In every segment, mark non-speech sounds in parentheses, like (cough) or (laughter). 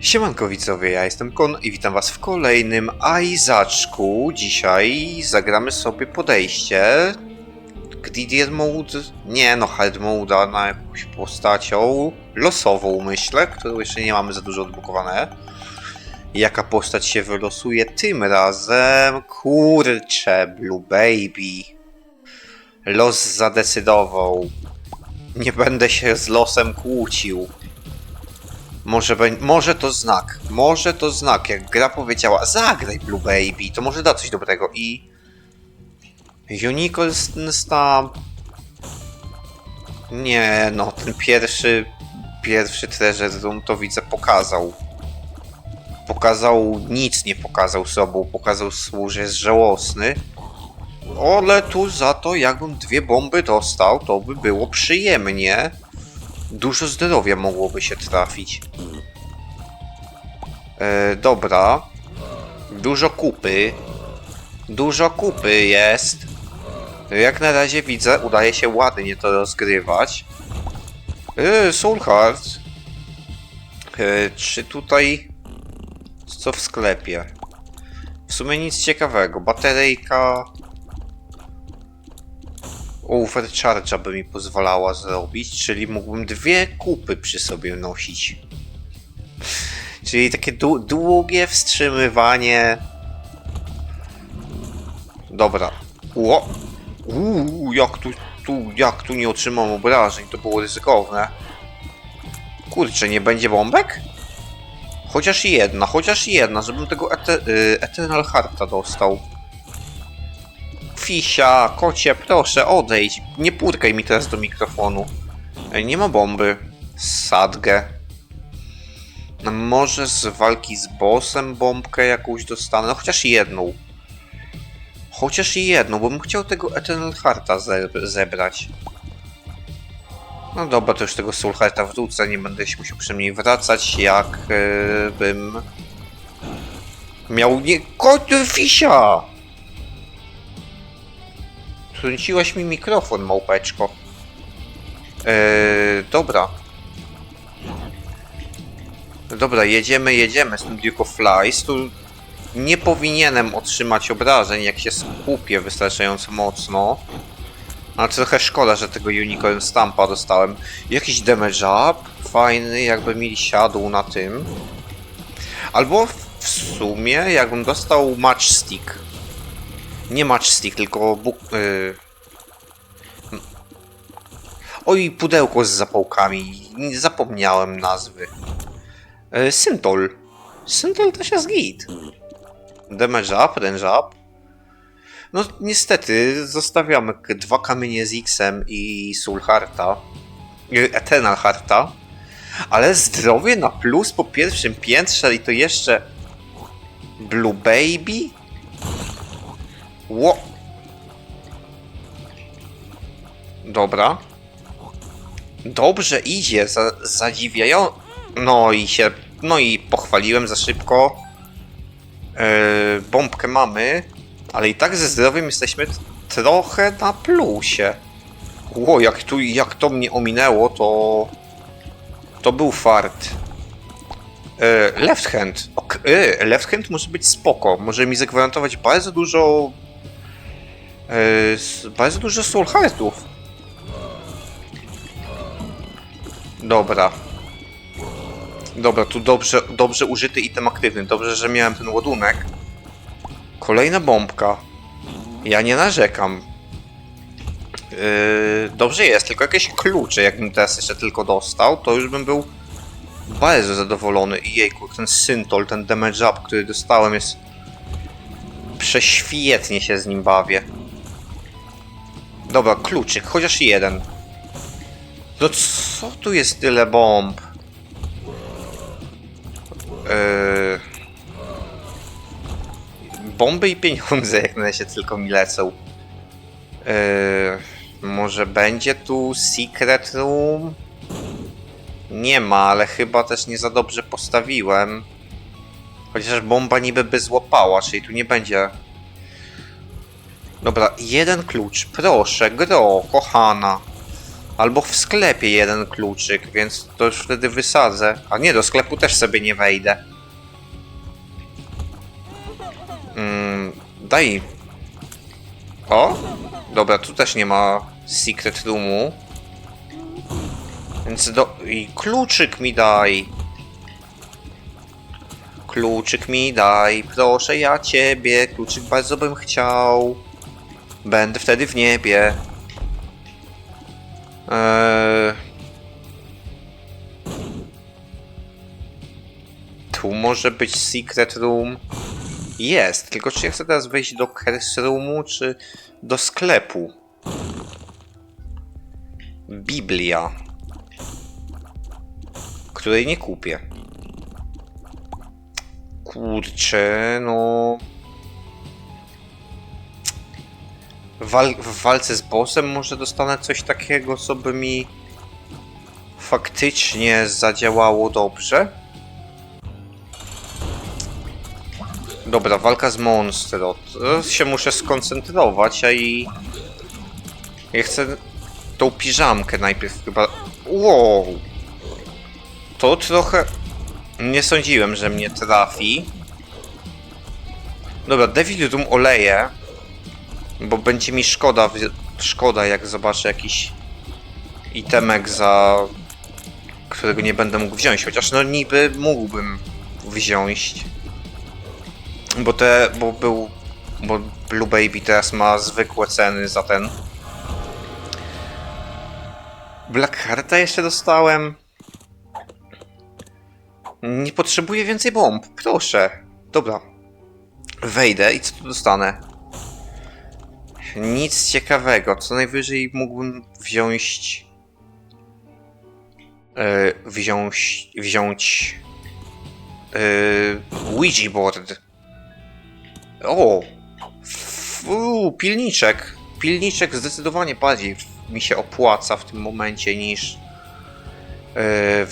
Siemanko widzowie, ja jestem Kon i witam was w kolejnym Aizaczku. Dzisiaj zagramy sobie podejście Gridier Mode, nie no Hard Mode na jakąś postacią losową myślę, którą jeszcze nie mamy za dużo odblokowane. Jaka postać się wylosuje tym razem? Kurcze, Blue Baby. Los zadecydował. Nie będę się z losem kłócił. Może, bę- może to znak. Może to znak. Jak gra powiedziała, zagraj Blue Baby, to może da coś dobrego. I. Unicorn Stamp. Nie, no, ten pierwszy. Pierwszy treasure room to widzę pokazał. Pokazał, nic nie pokazał sobą. Pokazał, że jest żałosny. Ale tu za to, jakbym dwie bomby dostał, to by było przyjemnie. Dużo zdrowia mogłoby się trafić. E, dobra. Dużo kupy. Dużo kupy jest. Jak na razie widzę, udaje się ładnie to rozgrywać. E, Soulheart. E, czy tutaj... Co w sklepie? W sumie nic ciekawego. Bateryjka... Overcharge'a by mi pozwalała zrobić, czyli mógłbym dwie kupy przy sobie nosić. Czyli takie dłu- długie wstrzymywanie. Dobra. Ło! Uuu, jak tu, tu, jak tu nie otrzymam obrażeń, to było ryzykowne. Kurczę, nie będzie bombek? Chociaż jedna, chociaż jedna, żebym tego ete, y, Eternal Hearta dostał. Fisia, kocie, proszę, odejdź. Nie purkaj mi teraz do mikrofonu. Nie ma bomby. Sadgę. Może z walki z bossem bombkę jakąś dostanę, no chociaż jedną. Chociaż jedną, bo bym chciał tego Eternal Hearta ze zebrać. No dobra, to już tego Soul Hearta wrócę, nie będę się musiał przynajmniej wracać, jak e. Miał nie... Kot Fisia! Trąciłaś mi mikrofon, małpeczko. Eee, dobra. Dobra, jedziemy, jedziemy z tym Flies. Tu nie powinienem otrzymać obrażeń, jak się skupię wystarczająco mocno. Ale trochę szkoda, że tego Unicorn Stampa dostałem. Jakiś damage up, fajny, jakby mi siadł na tym. Albo w sumie, jakbym dostał matchstick. Nie matchstick, tylko buk... y, Oj, pudełko z zapałkami. Zapomniałem nazwy. E, Syntol. Syntol też jest git. Damage up, range up. No niestety, zostawiamy dwa kamienie z X-em i Soul Hearta. y, Eternal Hearta. Ale zdrowie na plus po pierwszym piętrze i to jeszcze... Blue Baby? Ło! Dobra. Dobrze idzie, za, zadziwiają. No i się. No i pochwaliłem za szybko. Yy, bombkę mamy, ale i tak ze zdrowiem jesteśmy trochę na plusie. Ło, jak, tu, jak to mnie ominęło, to. To był fart. Yy, left hand. Yy, left hand może być spoko. Może mi zagwarantować bardzo dużo. S- bardzo dużo soul heartów. Dobra. Dobra, tu dobrze, dobrze użyty item aktywny. Dobrze, że miałem ten ładunek. Kolejna bombka. Ja nie narzekam. Yy, dobrze jest, tylko jakieś klucze, jakbym teraz jeszcze tylko dostał, to już bym był bardzo zadowolony. I jejku, ten syntol, ten damage up, który dostałem jest... Prześwietnie się z nim bawię. Dobra, kluczyk, chociaż jeden. No co tu jest tyle bomb? Eee... Bomby i pieniądze (laughs) jak na razie tylko mi lecą. Eee... Może będzie tu secret room? Nie ma, ale chyba też nie za dobrze postawiłem. Chociaż bomba niby by złapała, czyli tu nie będzie... Dobra, jeden klucz, proszę, gro, kochana. Albo w sklepie jeden kluczyk, więc to już wtedy wysadzę. A nie, do sklepu też sobie nie wejdę. Mm, daj. O! Dobra, tu też nie ma secret roomu. Więc do... I kluczyk mi daj. Kluczyk mi daj, proszę ja ciebie. Kluczyk bardzo bym chciał. Będę wtedy w niebie. Eee... Tu może być secret room. Jest, tylko czy ja chcę teraz wejść do curse roomu, czy do sklepu? Biblia. Której nie kupię. Kurczę, no... Wal w walce z bossem może dostanę coś takiego, co by mi faktycznie zadziałało dobrze? Dobra, walka z monstro. To się muszę skoncentrować, a i... Ja chcę tą piżamkę najpierw chyba... Wow! To trochę... Nie sądziłem, że mnie trafi. Dobra, Devil Room oleję. Bo będzie mi szkoda, szkoda jak zobaczę jakiś itemek za... którego nie będę mógł wziąć. Chociaż no niby mógłbym wziąć. Bo te, bo był, bo Blue Baby teraz ma zwykłe ceny za ten. Black jeszcze dostałem. Nie potrzebuję więcej bomb, proszę. Dobra. Wejdę i co tu dostanę? Nic ciekawego. Co najwyżej mógłbym wziąć. Yy, wziąć. wziąć. Yy, Ouija board. O! Fuu, pilniczek. Pilniczek zdecydowanie bardziej mi się opłaca w tym momencie niż.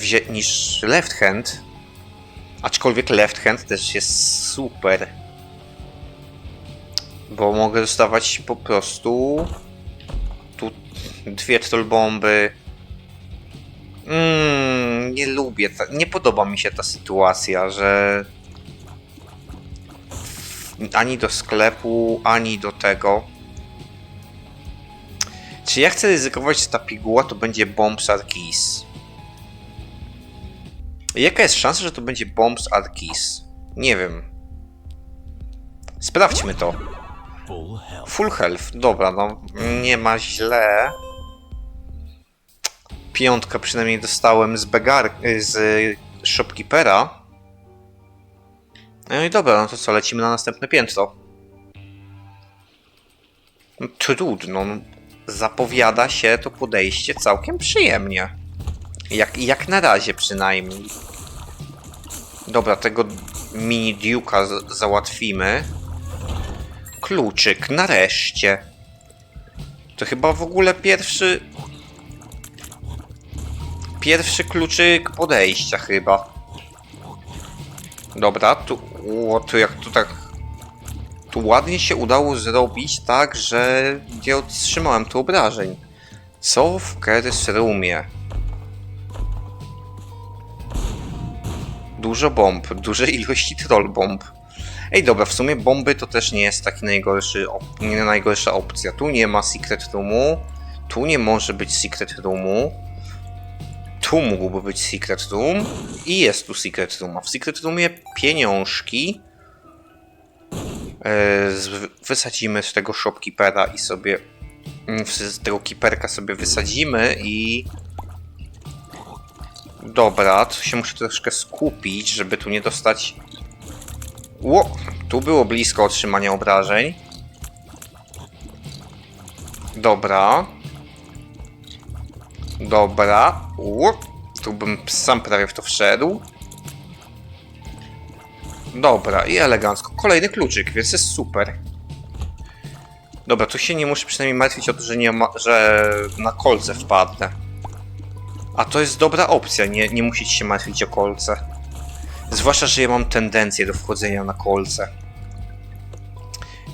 Yy, niż left hand. Aczkolwiek left hand też jest super. Bo mogę dostawać po prostu. Tu dwie troll bomby. Mm, nie lubię. Ta, nie podoba mi się ta sytuacja, że ani do sklepu, ani do tego. Czy ja chcę ryzykować, że ta piguła to będzie Bombs are Keys? Jaka jest szansa, że to będzie Bombs are Keys? Nie wiem. Sprawdźmy to. Full health. Dobra, no nie ma źle. Piątkę przynajmniej dostałem z begar... z shopkeepera. No i dobra, no to co, lecimy na następne piętro. No, Trudno, no, zapowiada się to podejście całkiem przyjemnie. Jak, jak na razie przynajmniej. Dobra, tego mini Duke'a załatwimy. Kluczyk, nareszcie. To chyba w ogóle pierwszy... Pierwszy kluczyk podejścia chyba. Dobra, tu... O, tu jak tu tak... Tu ładnie się udało zrobić tak, że nie otrzymałem tu obrażeń. Co w Keres Roomie? Dużo bomb, duże ilości troll bomb. Ej, dobra, w sumie bomby to też nie jest taki najgorszy, op- nie najgorsza opcja. Tu nie ma secret roomu, tu nie może być secret roomu, tu mógłby być secret room i jest tu secret room. A w secret roomie pieniążki e, wysadzimy z tego shopkeepera i sobie mm, z tego keeperka sobie wysadzimy i dobra, tu się muszę troszkę skupić, żeby tu nie dostać Ło, tu było blisko otrzymania obrażeń. Dobra. Dobra. Ło, tu bym sam prawie w to wszedł. Dobra, i elegancko. Kolejny kluczyk, więc jest super. Dobra, tu się nie muszę przynajmniej martwić o to, że, nie ma, że na kolce wpadnę. A to jest dobra opcja, nie, nie się martwić o kolce. Zwłaszcza, że ja mam tendencję do wchodzenia na kolce.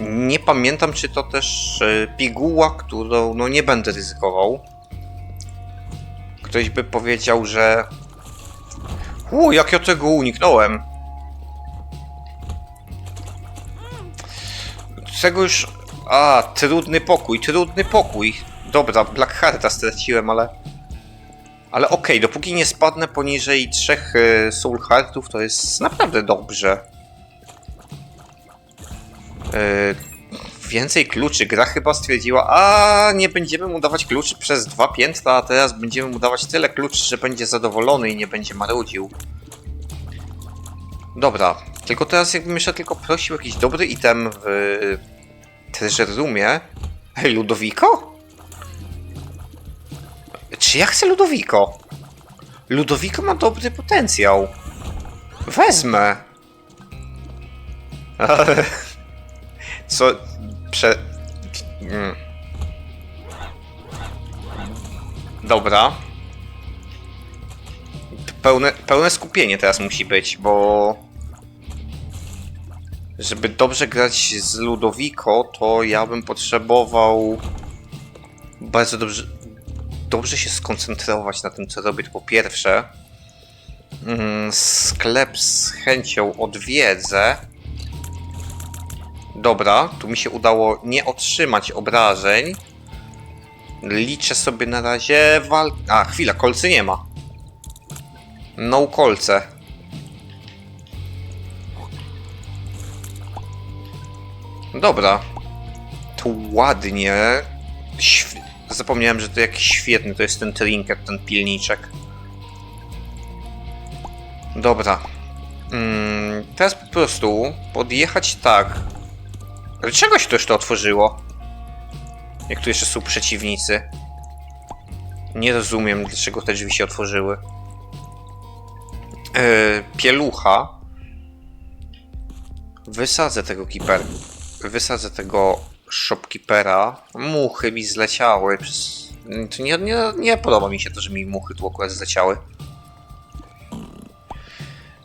Nie pamiętam, czy to też e, piguła, którą no nie będę ryzykował. Ktoś by powiedział, że... U, jak ja tego uniknąłem. Tego już... A, trudny pokój, trudny pokój. Dobra, Black Hearta straciłem, ale... Ale okej, dopóki nie spadnę poniżej trzech e, Soul Heartów, to jest naprawdę dobrze. E, więcej kluczy. Gra chyba stwierdziła, a nie będziemy mu dawać kluczy przez dwa piętra, a teraz będziemy mu dawać tyle kluczy, że będzie zadowolony i nie będzie marudził. Dobra, tylko teraz jakbym jeszcze tylko prosił jakiś dobry item w Treasure Roomie. Hej, Ludowiko? Czy ja chcę Ludowiko? Ludowiko ma dobry potencjał. Wezmę. Ale... (laughs) Co? Prze... Mm. Dobra. Pełne, pełne skupienie teraz musi być, bo... Żeby dobrze grać z Ludowiko, to ja bym potrzebował bardzo dobrze, dobrze się skoncentrować na tym, co robię. Po pierwsze, mm, sklep z chęcią odwiedzę. Dobra, tu mi się udało nie otrzymać obrażeń. Liczę sobie na razie wal... A, chwila, kolcy nie ma. No kolce. Dobra. To ładnie. Zapomniałem, że to jakiś świetny to jest ten trinket, ten pilniczek. Dobra. Mm, teraz po prostu podjechać tak. Dlaczego się to otworzyło? Jak tu jeszcze są przeciwnicy. Nie rozumiem, dlaczego te drzwi się otworzyły. Yy, pielucha. Wysadzę tego keeper. Wysadzę tego shopkeepera. Muchy mi zleciały. Nie, nie, nie podoba mi się to, że mi muchy tu akurat zleciały.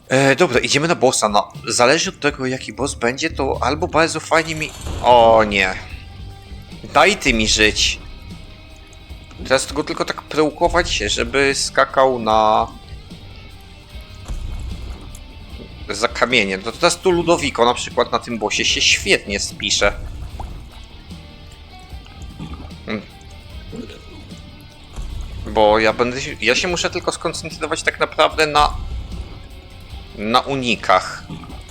E, dobra, idziemy na bossa. No, zależy od tego, jaki boss będzie, to albo bardzo fajnie mi... O nie. Daj ty mi żyć. Teraz go tylko tak prełkować, żeby skakał na... Za kamieniem. To teraz tu Ludowiko na przykład na tym bossie się świetnie spisze. Bo ja będę... Ja się muszę tylko skoncentrować tak naprawdę na na unikach.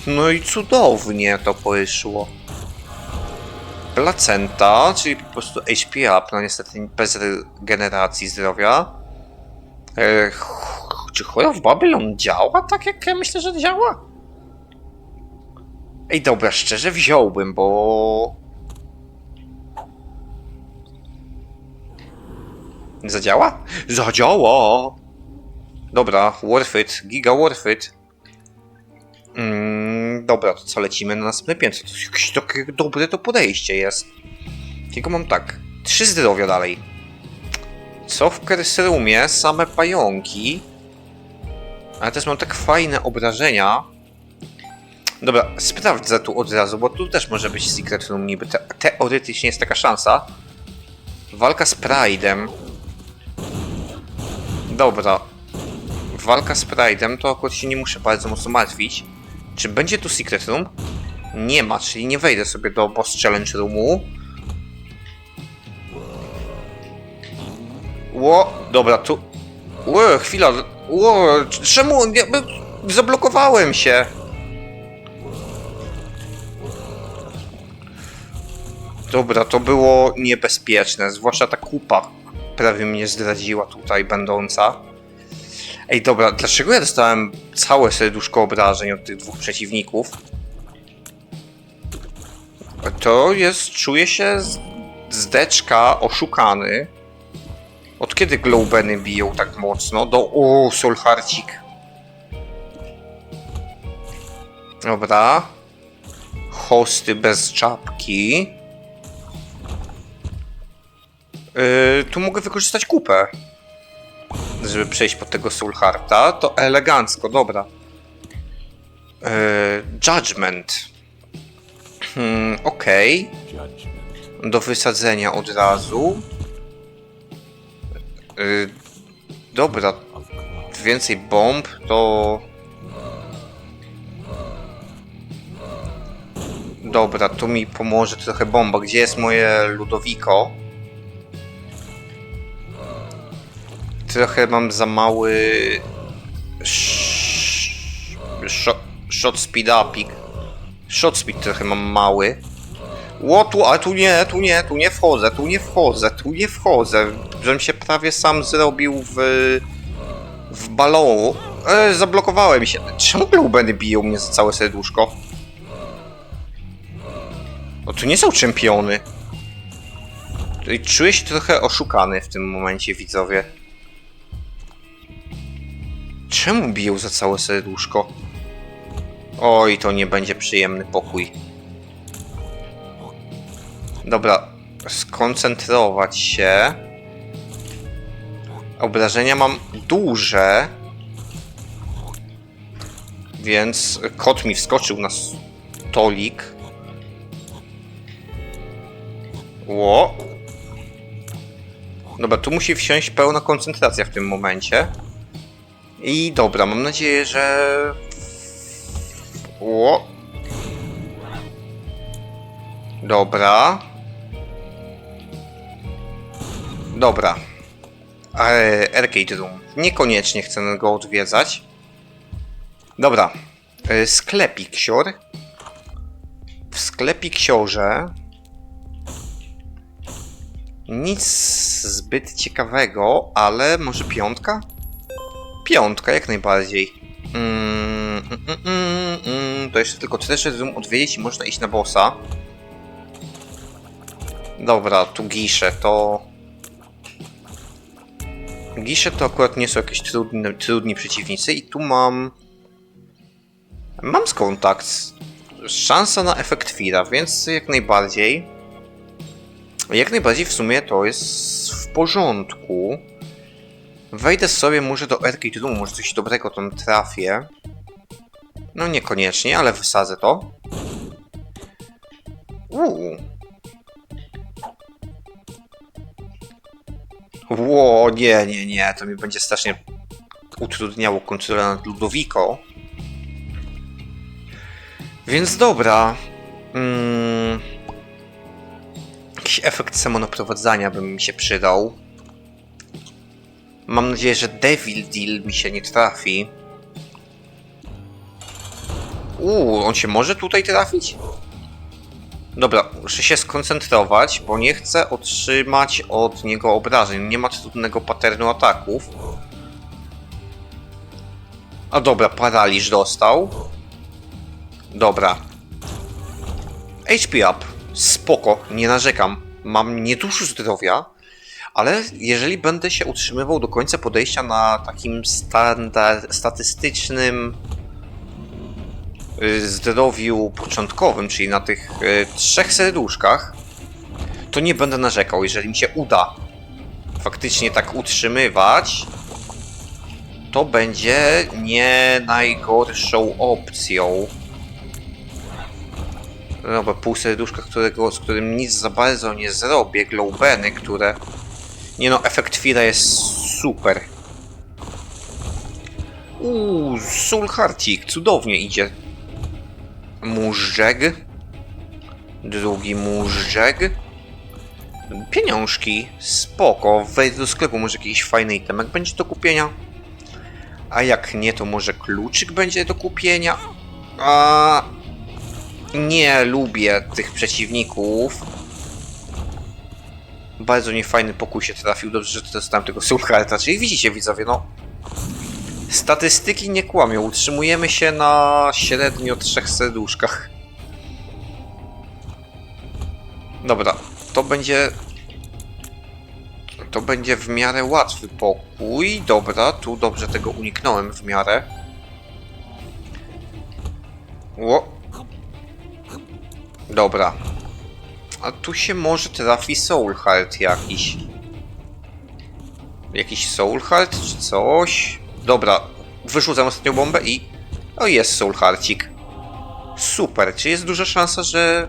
No i cudownie to poszło. Placenta, czyli po prostu HP up, no niestety bez regeneracji zdrowia. E, ch- czy Horror of Babylon działa tak, jak ja myślę, że działa? Ej, dobra, szczerze wziąłbym, bo... Zadziała? Zadziała! Dobra, worth it, giga worth it. Mm, dobra, to co lecimy na następne piętro? To jakieś takie dobre to podejście jest. Tylko mam tak. Trzy zdrowia dalej. Co w Kerserumie? Same pająki. Ale też mam tak fajne obrażenia. Dobra, sprawdzę tu od razu, bo tu też może być Secret Room niby. Te teoretycznie jest taka szansa. Walka z Pride'em. Dobra. Walka z Pride'em to akurat się nie muszę bardzo mocno martwić. Czy będzie tu Secret Room? Nie ma, czyli nie wejdę sobie do Boss Challenge Roomu. Ło, dobra, tu... Ło, chwila, ło, czemu? By- zablokowałem się. Dobra, to było niebezpieczne, zwłaszcza ta kupa prawie mnie zdradziła tutaj będąca. Ej, dobra, dlaczego ja dostałem całe serduszko obrażeń od tych dwóch przeciwników? To jest, czuję się zdeczka oszukany. Od kiedy Glowbeny biją tak mocno? Do... O, Solharcik. Dobra. Hosty bez czapki. Yy, tu mogę wykorzystać kupę żeby przejść pod tego Soulhearta, to elegancko, dobra. Eee, judgment. Hmm, Okej. Do wysadzenia od razu. Eee, Dobra, więcej bomb to... Dobra, tu mi pomoże trochę bomba. Gdzie jest moje Ludowiko? Trochę mam za mały... szo- Shot speed upik. Shot speed trochę mam mały. Ło, tu, a tu nie, tu nie, tu nie wchodzę, tu nie wchodzę, tu nie wchodzę. Żebym się prawie sam zrobił w... w balonu. E, zablokowałem się. Czemu Bluebeny biją mnie za całe serduszko? No tu nie są czempiony. I czuję się trochę oszukany w tym momencie, widzowie. Czemu biją za całe serduszko? Oj, to nie będzie przyjemny pokój. Dobra, skoncentrować się. Obrażenia mam duże. Więc kot mi wskoczył na stolik. Ło. Dobra, tu musi wsiąść pełna koncentracja w tym momencie. I dobra, mam nadzieję, że... Ło. Dobra. Dobra. E, Arcade Room. Niekoniecznie chcę go odwiedzać. Dobra. E, sklepik ksior. W sklepie ksiorze nic zbyt ciekawego, ale może piątka? Piątka, jak najbardziej. Mm, mm, mm, mm, mm. To jeszcze tylko Treasure Room odwiedzić i można iść na bossa. Dobra, tu gisze, to... Gisze to akurat nie są jakieś trudne, trudni przeciwnicy i tu mam... Mam skontakt. Szansa na efekt Fira, więc jak najbardziej... Jak najbardziej w sumie to jest w porządku. Wejdę sobie może do Arcade Room, może coś dobrego tam trafię. No niekoniecznie, ale wysadzę to. Uuu. Ło, nie, nie, nie, to mi będzie strasznie utrudniało kontrolę nad Ludowiko. Więc dobra. Mm. Jakiś efekt samonaprowadzania by mi się przydał. Mam nadzieję, że Devil Deal mi się nie trafi. Uuu, on się może tutaj trafić? Dobra, muszę się skoncentrować, bo nie chcę otrzymać od niego obrażeń. Nie ma trudnego paternu ataków. A dobra, paraliż dostał. Dobra. HP up. Spoko, nie narzekam. Mam niedużo zdrowia, ale jeżeli będę się utrzymywał do końca podejścia na takim standard, statystycznym y, zdrowiu początkowym, czyli na tych y, trzech serduszkach, to nie będę narzekał. Jeżeli mi się uda faktycznie tak utrzymywać, to będzie nie najgorszą opcją. Dobra, pół serduszka, którego, z którym nic za bardzo nie zrobię. Glowbeny, które... Nie no, efekt Fira jest super. Uuu, Soul Heartik, cudownie idzie. Móżdżek. Drugi móżdżek. Pieniążki, spoko. Wejdź do sklepu, może jakiś fajny itemek będzie do kupienia. A jak nie, to może kluczyk będzie do kupienia. A nie lubię tych przeciwników. Bardzo niefajny pokój się trafił. Dobrze, że dostałem tego Soulhearta. Czyli widzicie, widzowie, no... Statystyki nie kłamią. Utrzymujemy się na średnio trzech serduszkach. Dobra, to będzie... To będzie w miarę łatwy pokój. Dobra, tu dobrze tego uniknąłem w miarę. Ło, Dobra. A tu się może trafi Soul Heart jakiś. Jakiś Soul Heart czy coś? Dobra, wyrzucam ostatnią bombę i... O, jest Soul Hearcik. Super, czy jest duża szansa, że...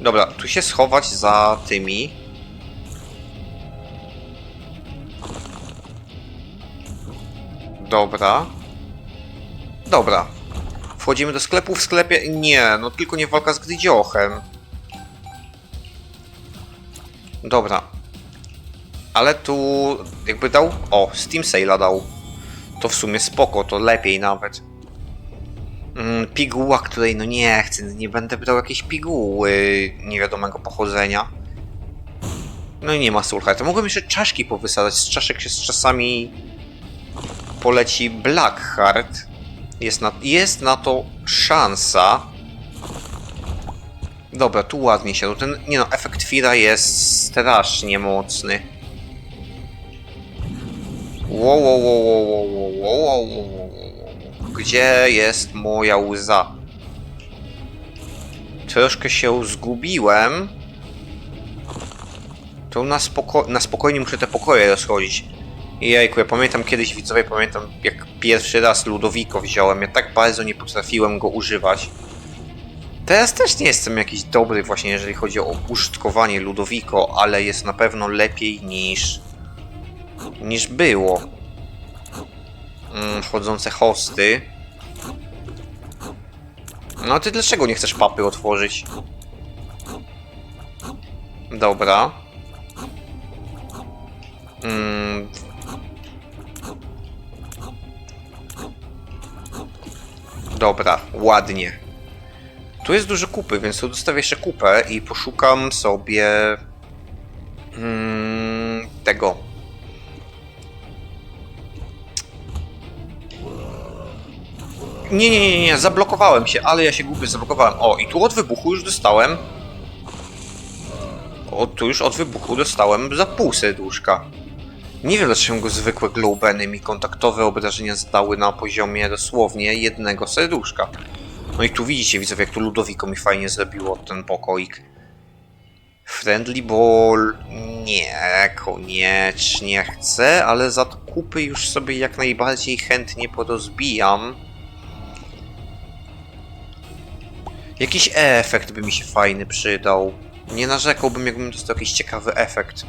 Dobra, tu się schować za tymi. Dobra. Dobra. Wchodzimy do sklepu. W sklepie... Nie, no tylko nie walka z Grydziochem. Dobra. Ale tu jakby dał... O, Steam Sale'a dał. To w sumie spoko, to lepiej nawet. Mm, piguła, której no nie chcę, nie będę brał jakiejś piguły niewiadomego pochodzenia. No i nie ma sulfatu. Mogłem jeszcze czaszki powysadzać. Z czaszek się z czasami poleci Blackheart. Jest na, jest na to szansa. Dobra, tu ładnie się. Ten, nie no, efekt Fira jest strasznie mocny. Wow, wow, wow, wow, wow, wow, wow, wow. Gdzie jest moja łza? Troszkę się zgubiłem. To na, spoko na spokojnie muszę te pokoje rozchodzić. Jejku, ja pamiętam kiedyś, widzowie, pamiętam jak pierwszy raz Ludowiko wziąłem. Ja tak bardzo nie potrafiłem go używać. Teraz też nie jestem jakiś dobry właśnie, jeżeli chodzi o użytkowanie Ludowiko, ale jest na pewno lepiej niż... niż było. Mm, chodzące hosty. No ty dlaczego nie chcesz papy otworzyć? Dobra. Mm. Dobra, ładnie. Tu jest dużo kupy, więc tu dostawię jeszcze kupę i poszukam sobie mm, tego. Nie, nie, nie, nie, zablokowałem się, ale ja się głupio zablokowałem. O, i tu od wybuchu już dostałem. O, tu już od wybuchu dostałem za pół serduszka. Nie wiem dlaczego zwykłe glowbeny mi kontaktowe obrażenia zdały na poziomie dosłownie jednego serduszka. No i tu widzicie, widzowie, jak tu Ludowiko mi fajnie zrobiło ten pokoik. Friendly Ball... Nie, koniecznie chcę, ale za to kupy już sobie jak najbardziej chętnie porozbijam. Jakiś efekt by mi się fajny przydał. Nie narzekałbym, jakbym dostał jakiś ciekawy efekt.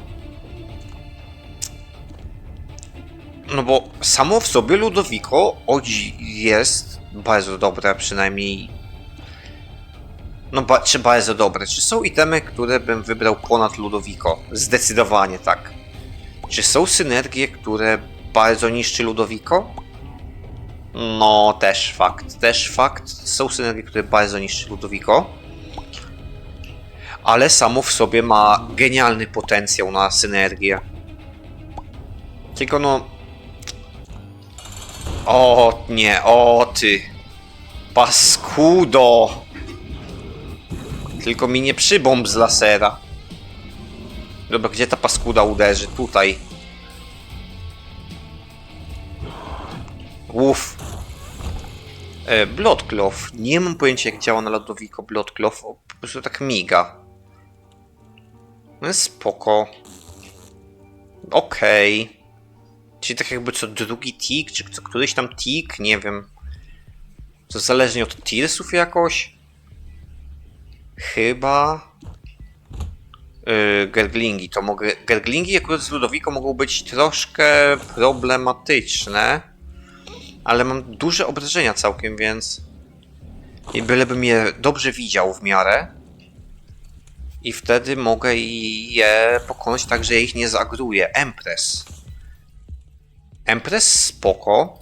No bo samo w sobie Ludowiko odzi- jest bardzo dobre, przynajmniej. No, ba- czy bardzo dobre? Czy są itemy, które bym wybrał ponad Ludowiko? Zdecydowanie tak. Czy są synergie, które bardzo niszczy Ludowiko? No, też fakt. Też fakt. Są synergie, które bardzo niszczy Ludowiko. Ale samo w sobie ma genialny potencjał na synergię. Tylko no, o nie, o ty. Paskudo. Tylko mi nie przybomb z lasera. Dobra, gdzie ta paskuda uderzy? Tutaj. Uff. E, Bloodcloth. Nie mam pojęcia jak działa na lodowiko Bloodcloth. Po prostu tak miga. No spoko. Okej. Czyli tak jakby co drugi tick, czy co któryś tam tick, nie wiem. To zależnie od tiersów jakoś? Chyba... Yy, gerglingi, to mogę... Gerglingi akurat z Ludowiko mogą być troszkę problematyczne. Ale mam duże obrażenia całkiem, więc... I bylebym je dobrze widział w miarę. I wtedy mogę je pokonać tak, że ich nie zagruję. Empress. Empress spoko.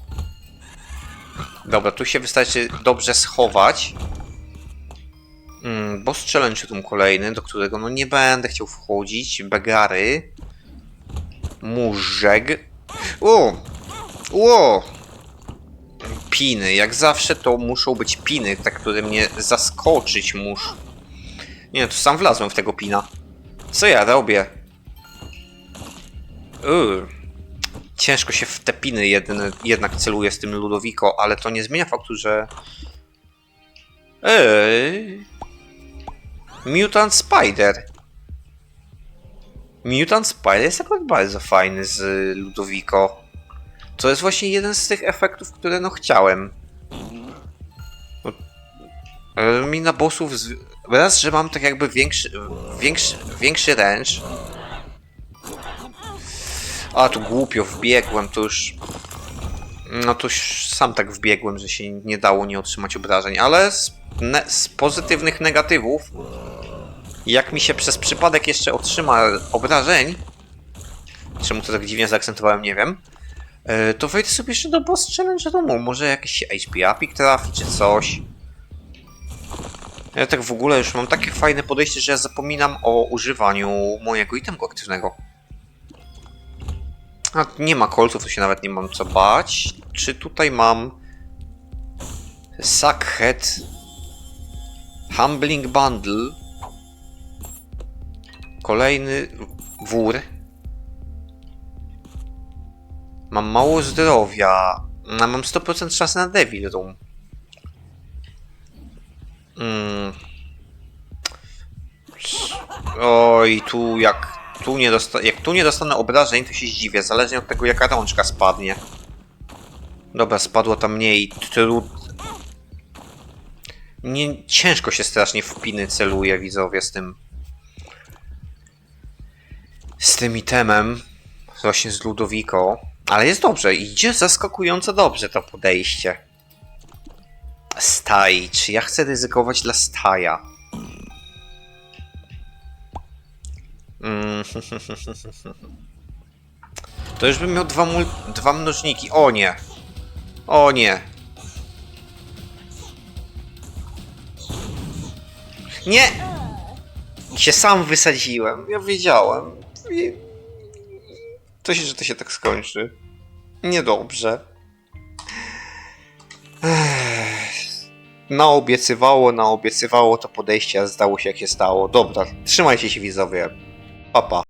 Dobra, tu się wystarczy dobrze schować. Mm, boss challenge kolejny, do którego no nie będę chciał wchodzić. Begary. Murzeg. O! O! Piny. Jak zawsze to muszą być piny, te, które mnie zaskoczyć muszą. Nie, tu sam wlazłem w tego pina. Co ja robię? Uuu. Ciężko się w te piny jedne, jednak celuje z tym Ludowiko, ale to nie zmienia faktu, że... Mutant Spider. Mutant Spider jest akurat bardzo fajny z Ludowiko. To jest właśnie jeden z tych efektów, które no chciałem. No, e, mi na bossów... Z... Raz, że mam tak jakby większy, większy, większy range, a, tu głupio wbiegłem, to już... No to już sam tak wbiegłem, że się nie dało nie otrzymać obrażeń, ale z, ne, z pozytywnych negatywów, jak mi się przez przypadek jeszcze otrzyma obrażeń, czemu to tak dziwnie zaakcentowałem, nie wiem, e, to wejdę sobie jeszcze do boss challenge domu, może jakiś HP upik trafi, czy coś. Ja tak w ogóle już mam takie fajne podejście, że ja zapominam o używaniu mojego itemku aktywnego. A nie ma kolców, to się nawet nie mam co bać. Czy tutaj mam Sackhead Humbling Bundle Kolejny wór Mam mało zdrowia no, Mam 100% szansy na Devil Room mm. Oj, tu jak tu nie dosta- jak tu nie dostanę obrażeń, to się zdziwię, zależnie od tego jaka rączka spadnie. Dobra, spadło tam mniej trud... Nie, ciężko się strasznie w piny celuje, widzowie, z tym... Z tym itemem. Właśnie z Ludowiko. Ale jest dobrze, idzie zaskakująco dobrze to podejście. Staj, czy ja chcę ryzykować dla staja? (laughs) To już bym miał dwa, dwa mnożniki. O nie. O nie. Nie! Się sam wysadziłem. Ja wiedziałem. I... To się, że to się tak skończy. Niedobrze. Naobiecywało, naobiecywało to podejście, a zdało się jak się stało. Dobra, trzymajcie się widzowie. Pa, pa.